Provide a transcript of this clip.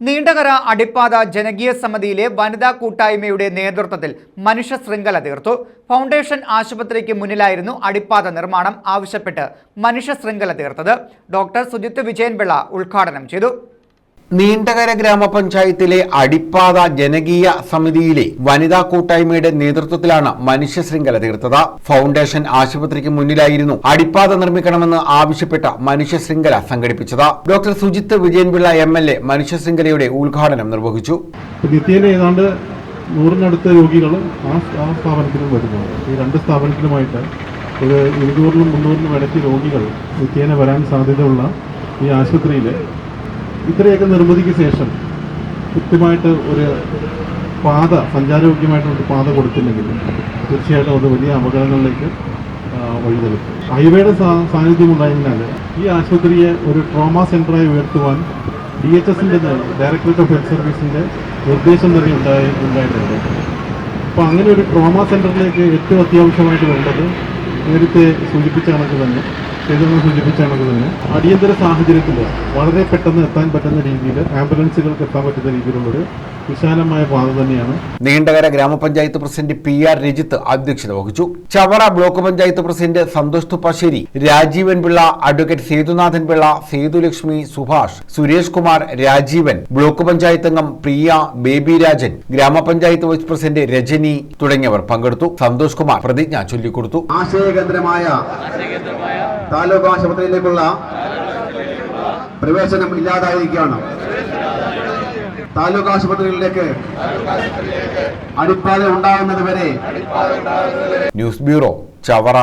നീണ്ടകര അടിപ്പാത ജനകീയ സമിതിയിലെ വനിതാ കൂട്ടായ്മയുടെ നേതൃത്വത്തിൽ മനുഷ്യ ശൃംഖല തീർത്തു. ഫൗണ്ടേഷൻ ആശുപത്രിക്ക് മുന്നിലായിരുന്നു അടിപ്പാത നിർമ്മാണം ആവശ്യപ്പെട്ട് മനുഷ്യ ശൃംഖല തീർത്തത്. ഡോക്ടർ സുജിത്ത് വിജയൻപിള്ള ഉദ്ഘാടനം ചെയ്തു. നീണ്ടകര ഗ്രാമപഞ്ചായത്തിലെ അടിപ്പാത ജനകീയ സമിതിയിലെ വനിതാ കൂട്ടായ്മയുടെ നേതൃത്വത്തിലാണ് മനുഷ്യ ശൃംഖല തീർത്തത്. ഫൗണ്ടേഷൻ ആശുപത്രിക്ക് മുന്നിലായിരുന്നു അടിപ്പാത നിർമ്മിക്കണമെന്ന് ആവശ്യപ്പെട്ട മനുഷ്യ ശൃംഖല സംഘടിപ്പിച്ചത്. Doctor Sujith Vijayanpillai M L A മനുഷ്യ ശൃംഖലയുടെ ഉദ്ഘാടനം നിർവഹിച്ചു. നിത്യേന ഏതാണ്ട് നൂറിനടുത്ത് രോഗികൾ ആ സ്ഥാപനത്തിലും വരുന്നുണ്ട്. ഈ രണ്ട് സ്ഥാപനത്തിലുമായിട്ട് ഒരു ഇരുന്നൂറിനും മുന്നൂറിനും ഇടയ്ക്ക് രോഗികൾ നിത്യേന വരാൻ സാധ്യതയുള്ള ഈ ആശുപത്രിയിൽ ഇത്രയൊക്കെ നിർമ്മിതിക്ക് ശേഷം കൃത്യമായിട്ട് ഒരു പാത സഞ്ചാരയോഗ്യമായിട്ടുള്ള ഒരു പാത കൊടുത്തില്ലെങ്കിൽ തീർച്ചയായിട്ടും അത് വലിയ അപകടങ്ങളിലേക്ക് വഴിതെളിക്കും. ഹൈവേയുടെ സാന്നിധ്യം ഉണ്ടായതിനാൽ ഈ ആശുപത്രിയെ ഒരു ട്രോമ സെന്ററായി ഉയർത്തുവാൻ ഡി എച്ച് എസിന്റെ ഡയറക്ടറേറ്റ് ഓഫ് ഹെൽത്ത് സർവീസിന്റെ നിർദ്ദേശം തന്നെ ഉണ്ടായി ഉണ്ടായിട്ടുണ്ട്. അപ്പോൾ അങ്ങനെ ഒരു ട്രോമ സെന്ററിലേക്ക് ഏറ്റവും അത്യാവശ്യമായിട്ട് വേണ്ടത് നേരത്തെ സൂചിപ്പിച്ച കണക്ക് തന്നെ ചെയ്തെന്ന് സൂചിപ്പിച്ചാണെങ്കിൽ തന്നെ അടിയന്തര സാഹചര്യത്തിൽ വളരെ പെട്ടെന്ന് എത്താൻ പറ്റുന്ന രീതിയിൽ ആംബുലൻസുകൾക്ക് എത്താൻ പറ്റുന്ന രീതിയിലുള്ളൊരു വിശാലമായ പാത തന്നെയാണ്. നീണ്ടകര ഗ്രാമപഞ്ചായത്ത് പ്രസിഡന്റ് പി ആർ രജിത്ത് അധ്യക്ഷത വഹിച്ചു. Chavara block panchayat president Santhosh Thuppassery Rajeevan Pillai advocate Sethunathan Pillai Sethulakshmi Subhash Suresh Kumar Rajeevan block panchayat അംഗം പ്രിയ ബേബി രാജൻ ഗ്രാമപഞ്ചായത്ത് വൈസ് പ്രസിഡന്റ് രജനി തുടങ്ങിയവർ പങ്കെടുത്തു. സന്തോഷ് കുമാർ പ്രതിജ്ഞ ചൊല്ലിക്കൊടുത്തു. ആശയകേന്ദ്രമായ താലൂക്ക് ആശുപത്രിയിലേക്കുള്ള പ്രവേശനം ഇല്ലാതായിരിക്കുകയാണ്. താലൂക്ക് ആശുപത്രികളിലേക്ക് അടിപ്പാത ഉണ്ടാകുന്നത് വരെ ന്യൂസ് ബ്യൂറോ ചവറ